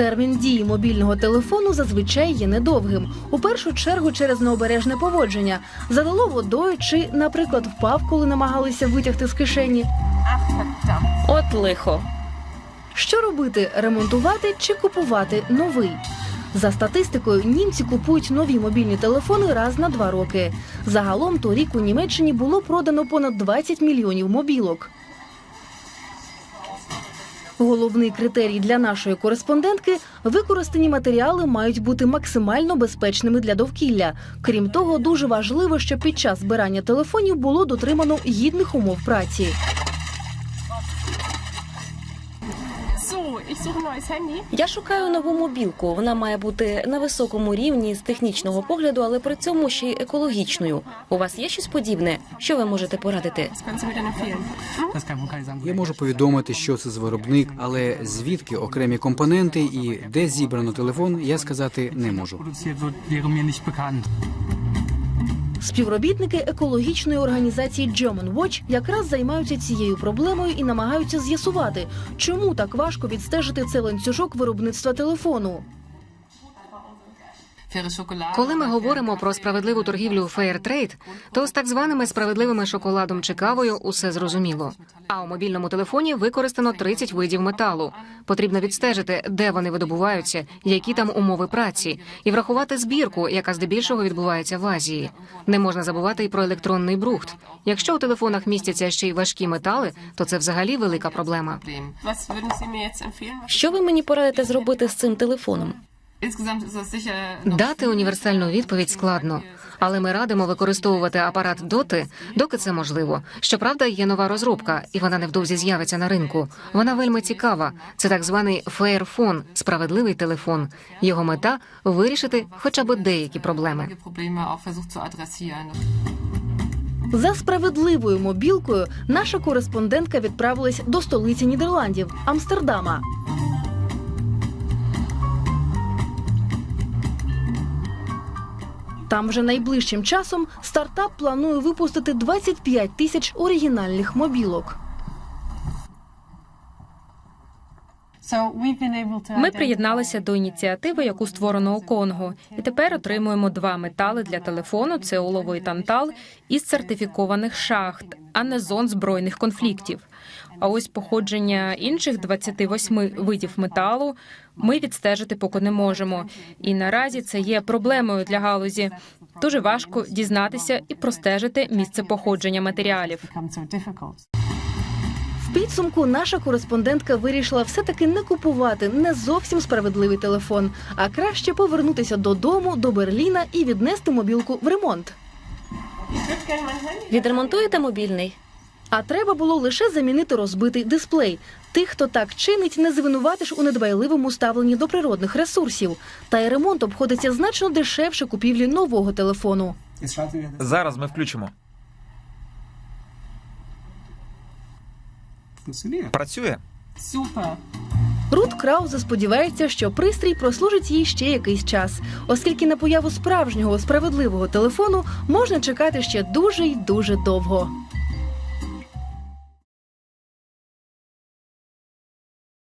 Термін дії мобільного телефону зазвичай є недовгим. У першу чергу через необережне поводження задало водою чи, наприклад, впав, коли намагалися витягти з кишені. От лихо. Що робити ремонтувати чи купувати новий? За статистикою, німці купують нові мобільні телефони раз на два роки. Загалом торік у Німеччині було продано понад 20 мільйонів мобілок. Головний критерій для нашої кореспондентки використані матеріали мають бути максимально безпечними для довкілля. Крім того, дуже важливо, щоб під час збирання телефонів було дотримано гідних умов праці. Я шукаю нову мобілку. Вона має бути на високому рівні з технічного погляду, але при цьому ще й екологічною. У вас є щось подібне? Що ви можете порадити? Я можу повідомити, що це за виробник, але звідки окремі компоненти і де зібрано телефон, я сказати не можу. Співробітники екологічної організації German Watch якраз займаються цією проблемою і намагаються з'ясувати, чому так важко відстежити цей ланцюжок виробництва телефону. Коли ми говоримо про справедливу торгівлю Fairtrade, то з так званими справедливими шоколадом чи кавою усе зрозуміло. А у мобільному телефоні використано 30 видів металу. Потрібно відстежити, де вони видобуваються, які там умови праці, і врахувати збірку, яка здебільшого відбувається в Азії. Не можна забувати і про електронний брухт. Якщо у телефонах містяться ще й важкі метали, то це взагалі велика проблема. Що ви мені порадите зробити з цим телефоном? Дати універсальну відповідь складно, але ми радимо використовувати апарат доти, доки це можливо. Щоправда, є нова розробка, і вона невдовзі з'явиться на ринку. Вона вельми цікава. Це так званий фейрфон, справедливий телефон. Його мета вирішити хоча б деякі проблеми. За справедливою мобілкою наша кореспондентка відправилась до столиці Нідерландів Амстердама. Там вже найближчим часом стартап планує випустити 25 тисяч оригінальних мобілок. Ми приєдналися до ініціативи, яку створено у Конго, і тепер отримуємо два метали для телефону: це олово і тантал із сертифікованих шахт, а не зон збройних конфліктів. А ось походження інших 28 видів металу ми відстежити поки не можемо. І наразі це є проблемою для галузі. Дуже важко дізнатися і простежити місце походження матеріалів. В підсумку наша кореспондентка вирішила все-таки не купувати не зовсім справедливий телефон, а краще повернутися додому до Берліна і віднести мобілку в ремонт. Відремонтуєте мобільний? А треба було лише замінити розбитий дисплей. Тих, хто так чинить, не звинуватиш у недбайливому ставленні до природних ресурсів. Та й ремонт обходиться значно дешевше купівлі нового телефону. Зараз ми включимо. Працює. Супер. Рут Краузе сподівається, що пристрій прослужить їй ще якийсь час, оскільки на появу справжнього справедливого телефону можна чекати ще дуже й дуже довго.